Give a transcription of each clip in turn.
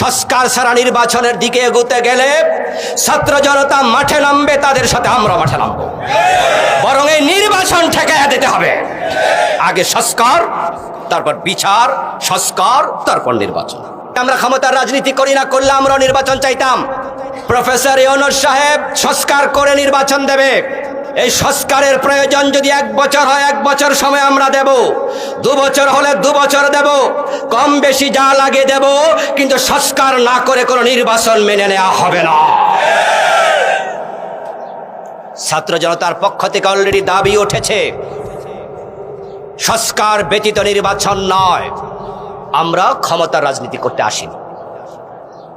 সংস্কার ছাড়া নির্বাচনের দিকে এগোতে গেলে ছাত্র জনতা মাঠে নামবে, তাদের সাথে আমরা মাঠে নামবো। বরং এই নির্বাচন ঠেকাইয়া দিতে হবে। আগে সংস্কার, তারপর বিচার, সংস্কার, তারপর নির্বাচন। আমরা ক্ষমতার রাজনীতি করি না, করলে আমরা নির্বাচন চাইতাম। প্রফেসর ইউনুস সাহেব, সংস্কার করে নির্বাচন দেবে। এই সংস্কারের প্রয়োজন যদি এক বছর হয়, এক বছর সময় আমরা দেব। দু বছর হলে দু বছর দেব। কম বেশি যা লাগে দেব, কিন্তু সংস্কার না করে কোনো নির্বাচন মেনে নেওয়া হবে না। ছাত্র জনতার পক্ষ থেকে অলরেডি দাবি উঠেছে, সংস্কার ব্যতীত নির্বাচন নয়। আমরা ক্ষমতার রাজনীতি করতে আসিনি।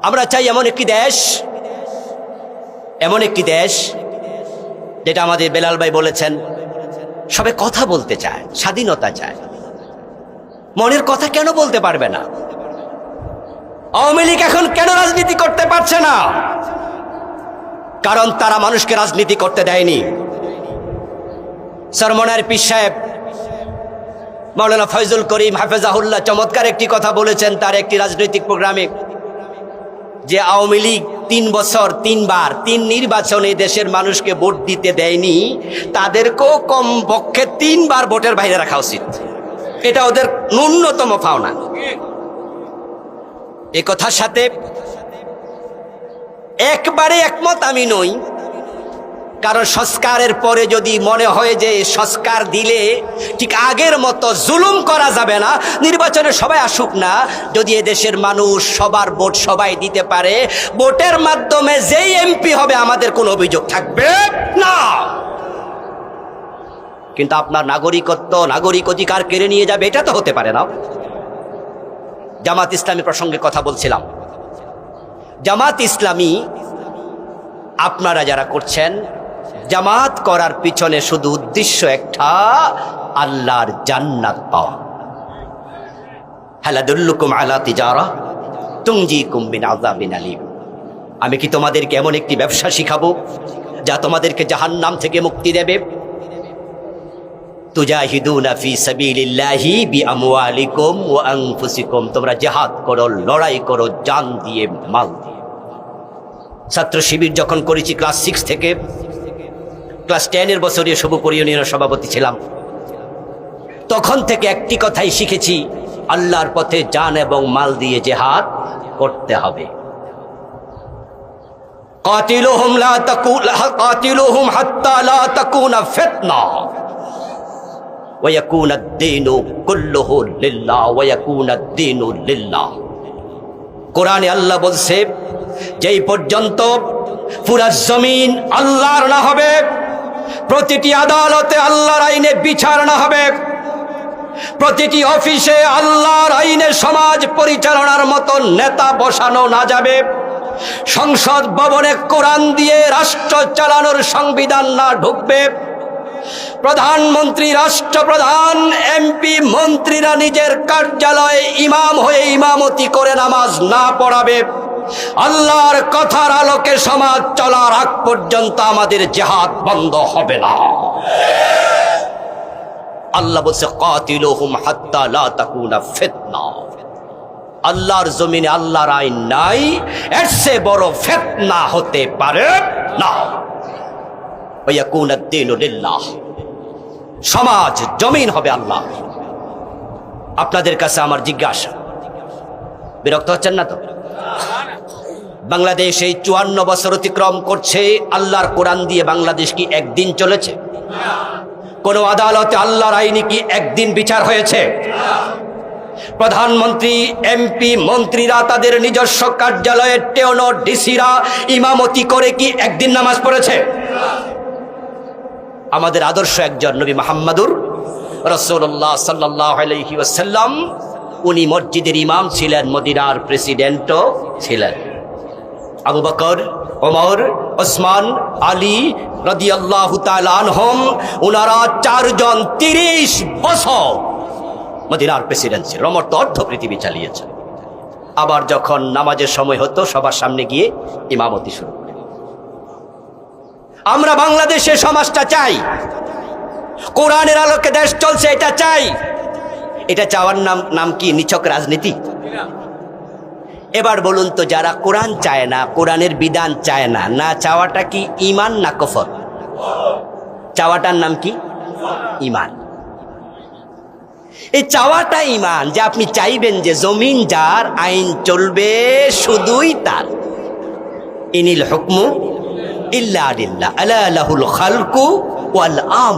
আমরা চাই এমন একটি দেশ, এমন একটি দেশ যেটা আমাদের বেলাল ভাই বলেছেন, সবে কথা বলতে চায়, স্বাধীনতা চায়। মনের কথা কেন বলতে পারবে না? আওয়ামী লীগ এখন কেন রাজনীতি করতে পারছে না? কারণ তারা মানুষকে রাজনীতি করতে দেয়নি। সরমনার পীর সাহেব, মাওলানা ফয়জুল করিম হাফেজাহুল্লাহ চমৎকার একটি কথা বলেছেন তার একটি রাজনৈতিক প্রোগ্রামে, যে আওয়ামী লীগ তিন বছর, তিনবার, তিন নির্বাচনে দেশের মানুষকে ভোট দিতে দেয়নি, তাদেরকেও কম পক্ষে তিনবার ভোটের বাইরে রাখা উচিত। এটা ওদের ন্যূনতম পাওনা। এ কথার সাথে একবারে একমত আমি নই কারণ সংস্কারের পরে যদি মনে হয় যে সংস্কার দিলে ঠিক আগের মতো জুলুম করা যাবে না, নির্বাচনে সবাই আসুক না, যদি এ দেশের মানুষ সবার ভোট সবাই দিতে পারে, ভোটের মাধ্যমে যেই এমপি হবে আমাদের কোনো অভিযোগ থাকবে না। কিন্তু আপনার নাগরিকত্ব, নাগরিক অধিকার কেড়ে নিয়ে যাবে, এটা তো হতে পারে না। জামাত ইসলামী প্রসঙ্গে কথা বলছিলাম। জামাত ইসলামী, আপনারা যারা করছেন জামাত করার পিছনে শুধু উদ্দেশ্য একটা, আল্লাহর জান্নাত পাওয়া। হালাদুল্লুকুম আলা তিজারা তুংজি কুম্বিন আজাবিন আলিম। আমি কি তোমাদেরকে এমন একটি ব্যবসা শিখাবো, যা তোমাদেরকে জাহান্নাম থেকে মুক্তি দেবে? তোমরা করো, লড়াই করো, জান দিয়ে মাল দিয়ে। ছাত্র শিবির যখন করেছি ক্লাস সিক্স থেকে ক্লাস টেনের বছরীয় শুভপুর ইউনিয়নের সভাপতি ছিলাম। তখন থেকে একটি কথাই শিখেছি, আল্লাহর পথে যান এবং মাল দিয়ে জেহাদ করতে হবে। কোরআনে আল্লাহ বলছে, যেই পর্যন্ত পুরা জমিন আল্লাহর না হবে প্রতিটি আদালতে আল্লাহর আইনে বিচারণা হবে। প্রতিটি অফিসে আল্লাহর আইনে সমাজ পরিচালনার মতো নেতা বসানো না যাবে। সংসদ ভবনে কোরআন দিয়ে রাষ্ট্র চালানোর সংবিধান না ঢুকবে। প্রধানমন্ত্রী, রাষ্ট্রপ্রধান, এমপি, মন্ত্রীরা নিজের কার্যালয়ে ইমাম হয়ে ইমামতি করে নামাজ না পড়াবে। আল্লাহর কথার আলোকে সমাজ চলার আগ পর্যন্ত আমাদের জেহাদ বন্ধ হবে না। আল্লাহ বলছে, কাতিলুহুম হাত্তা আল্লাহর জমিনে আল্লাহর আইন নাই, এর চেয়ে বড় ফিতনা হতে পারে না। ওয়াকুনা সমাজ, জমিন হবে আল্লাহ। আপনাদের কাছে আমার জিজ্ঞাসা। বিরক্ত হচ্ছেন না তো? বাংলাদেশ এই চুয়ান্ন বছর অতিক্রম করছে, আল্লাহর কোরআন দিয়ে বাংলাদেশ কি একদিন চলেছে? কোন আদালতে আল্লাহর আইনি কি একদিন বিচার হয়েছে? প্রধানমন্ত্রী, এমপি, মন্ত্রীরা তাদের নিজস্ব কার্যালয়ে টেওনো ডিসিরা ইমামতি করে কি একদিন নামাজ পড়েছে? আমাদের আদর্শ একজন নবী মাহমুর রসুল্লাহ সাল্লাহ আলহি উনি মসজিদের ইমাম ছিলেন, মদিনার প্রেসিডেন্টও ছিলেন। আবু বকর, ওমর, ওসমান, আলী রদিয়াল্লাহ আনহম, উনারা চারজন তিরিশ বছর মদিনার প্রেসিডেন্সি রমর তো অর্ধ পৃথিবী চালিয়েছে। আবার যখন নামাজের সময় হতো, সবার সামনে গিয়ে ইমামতি শুরু করে। আমরা বাংলাদেশে সমাজটা চাই। কোরআনের আলোকে দেশ চলছে, এটা চাই। এটা চাওয়ার নাম নাম কি? নিছক রাজনীতি? এবার বলুন তো, যারা কোরআন চায় না, কোরআনের বিধান চায় না না চাওয়াটা কি ইমান না কফর? চাওয়াটার নাম কি? ইমান এই চাওয়াটা ইমান যে আপনি চাইবেন যে জমিন যার, আইন চলবে শুধুই তার। ইনিল হুকমু ইল্লা আলিল্লাহ আলা লাহুল খালকু ওয়াল আম